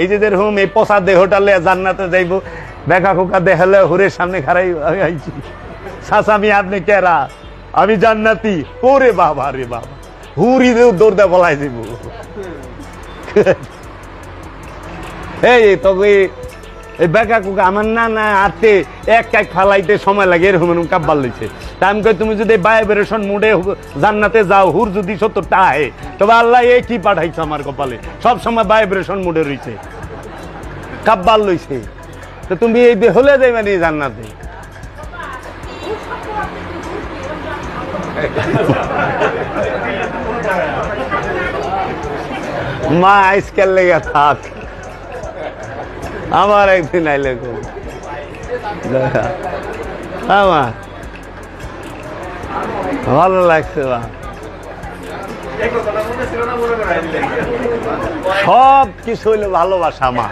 এই যে হুম এই পচা দেহটালে জান্নাতে যাইব। দেখা খোকা দেখালে হুরের সামনে খারাই আইছি। সাসামি আপনি কেরা আমি জান্নাতি। ওরে বাবা রে বাবা। হুরি দৌড়দা বলাই দিব এই তবে এই বেকা কুকা, আমার না না আতে এক এক ফালাইতে সময় লাগে, এরকম এরকম কাব্বার লইছে তা আমি তুমি যদি বায়োবেরেশন মুডে জান্নাতে যাও, হুর যদি সত্তরটা আহে, তবে আল্লাহ এ কি পাঠাইছে আমার কপালে? সব সময় বায়োবেরেশন মুডে রইছে। কাব্বার লইছে। তো তুমি এই হলে যাইবে নি জান্নাতে? মা আজকাল লেগে থাক। আমার একদিন আইলে আমার ভালো লাগছে বা। সব কিছু হইলে ভালোবাসা মা